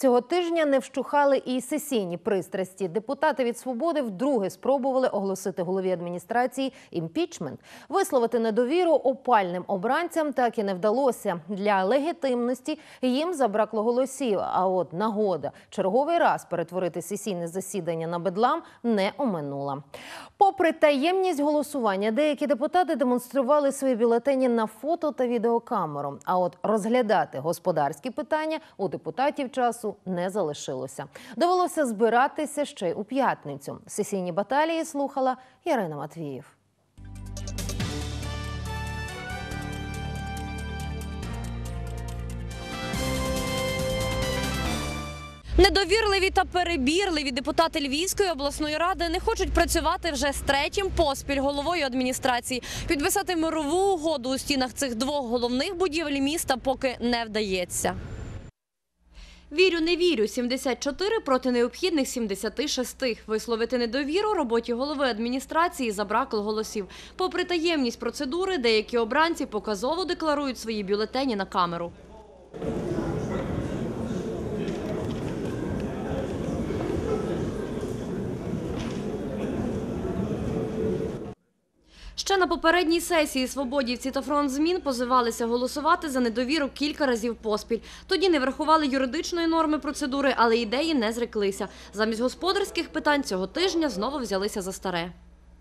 Цього тижня не вщухали і сесійні пристрасті. Депутати від свободи вдруге спробували оголосити голові адміністрації імпічмент. Висловити недовіру опальним обранцям так і не вдалося. Для легітимності їм забракло голосів. А от нагода черговий раз перетворити сесійне засідання на бедлам не оминула. Попри таємність голосування, деякі депутати демонстрували свої бюлетені на фото та відеокамеру. А от розглядати господарські питання у депутатів часу не залишилося. Довелося збиратися ще й у п'ятницю. Сесійні баталії слухала Ярина Матвіїв. Недовірливі та перебірливі депутати Львівської обласної ради не хочуть працювати вже з третім поспіль головою адміністрації. Підписати мирову угоду у стінах цих двох головних будівель міста поки не вдається. Вірю, не вірю. 74 проти необхідних 76. Висловити недовіру роботі голови адміністрації забракло голосів. Попри таємність процедури, деякі обранці показово декларують свої бюлетені на камеру. Ще на попередній сесії свободівці та фронт змін позивалися голосувати за недовіру кілька разів поспіль. Тоді не врахували юридичної норми процедури, але ідеї не зреклися. Замість господарських питань цього тижня знову взялися за старе.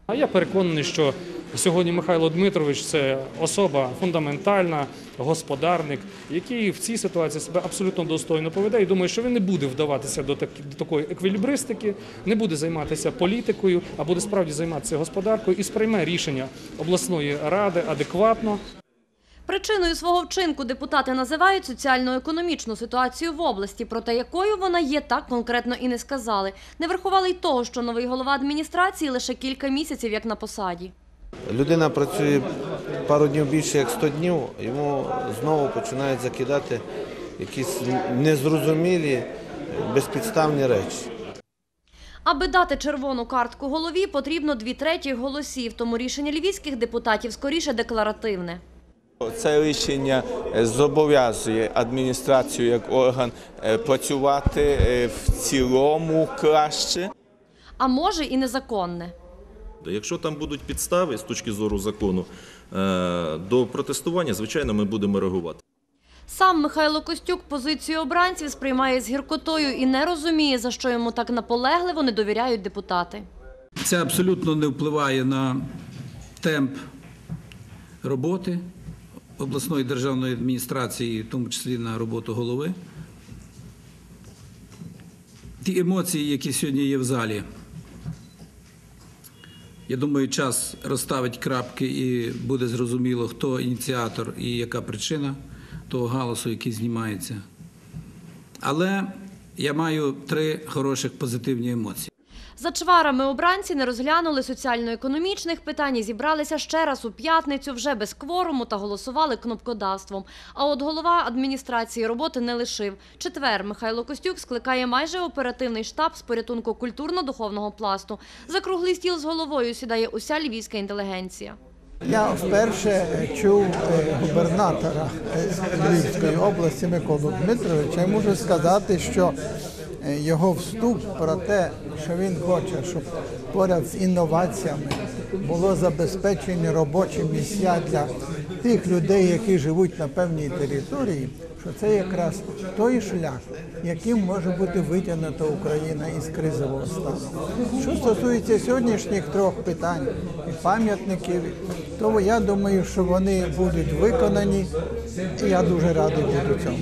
А я переконаний, що сьогодні Михайло Дмитрович це особа фундаментальна, господарник, який в цій ситуації себе абсолютно достойно поведе. І думаю, що він не буде вдаватися до, так, до такої еквілібристики, не буде займатися політикою, а буде справді займатися господаркою і сприйме рішення обласної ради адекватно. Причиною свого вчинку депутати називають соціально-економічну ситуацію в області, проте якою вона є, так конкретно і не сказали. Не врахували й того, що новий голова адміністрації лише кілька місяців як на посаді. Людина працює пару днів більше як 100 днів, йому знову починають закидати якісь незрозумілі, безпідставні речі. Аби дати червону картку голові, потрібно дві треті голосів, тому рішення львівських депутатів скоріше декларативне. Це рішення е, зобов'язує адміністрацію як орган е, працювати е, в цілому краще. А може і незаконне. Якщо там будуть підстави з точки зору закону до протестування, звичайно, ми будемо реагувати. Сам Михайло Костюк позицію обранців сприймає з гіркотою і не розуміє, за що йому так наполегливо не довіряють депутати. Це абсолютно не впливає на темп роботи обласної державної адміністрації, в тому числі на роботу голови. Ті емоції, які сьогодні є в залі, я думаю, час розставить крапки і буде зрозуміло, хто ініціатор і яка причина того галасу, який знімається. Але я маю три хороших позитивні емоції. За чварами обранці не розглянули соціально-економічних питань і зібралися ще раз у п'ятницю вже без кворуму та голосували кнопкодавством. А от голова адміністрації роботи не лишив. Четвер Михайло Костюк скликає майже оперативний штаб з порятунку культурно-духовного пласту. За круглий стіл з головою сідає уся львівська інтелігенція. Я вперше чув е, губернатора е, Львівської області Миколу Дмитровича і можу сказати, що його вступ про те, що він хоче, щоб поряд з інноваціями було забезпечені робочі місця для тих людей, які живуть на певній території, що це якраз той шлях, яким може бути витягнута Україна із кризового стану. Що стосується сьогоднішніх трьох питань і пам'ятників, то я думаю, що вони будуть виконані, і я дуже радий буду цьому.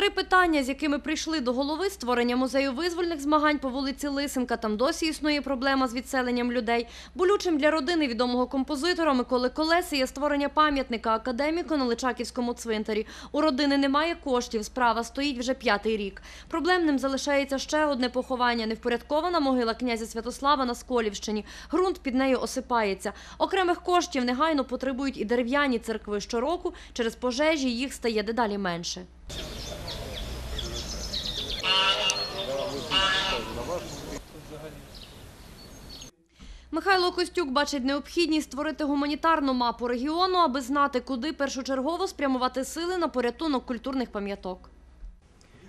Три питання, з якими прийшли до голови створення музею визвольних змагань по вулиці Лисенка. Там досі існує проблема з відселенням людей. Болючим для родини відомого композитора Миколи Колеси є створення пам'ятника академіку на Личаківському цвинтарі. У родини немає коштів. Справа стоїть вже п'ятий рік. Проблемним залишається ще одне поховання. Невпорядкована могила князя Святослава на Сколівщині. Ґрунт під нею осипається. Окремих коштів негайно потребують і дерев'яні церкви. Щороку через пожежі їх стає дедалі менше. Михайло Костюк бачить необхідність створити гуманітарну мапу регіону, аби знати, куди першочергово спрямувати сили на порятунок культурних пам'яток.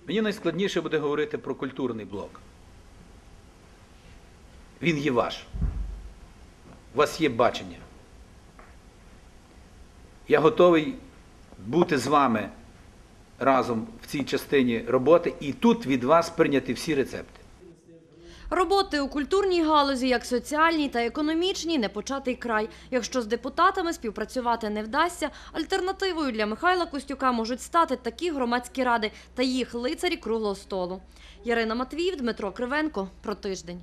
Мені найскладніше буде говорити про культурний блок. Він є ваш. У вас є бачення. Я готовий бути з вами разом в цій частині роботи і тут від вас прийняти всі рецепти. Роботи у культурній галузі, як соціальній та економічній, не початий край. Якщо з депутатами співпрацювати не вдасться, альтернативою для Михайла Костюка можуть стати такі громадські ради та їх лицарі круглого столу. Ярина Матвіїв, Дмитро Кривенко. Про тиждень.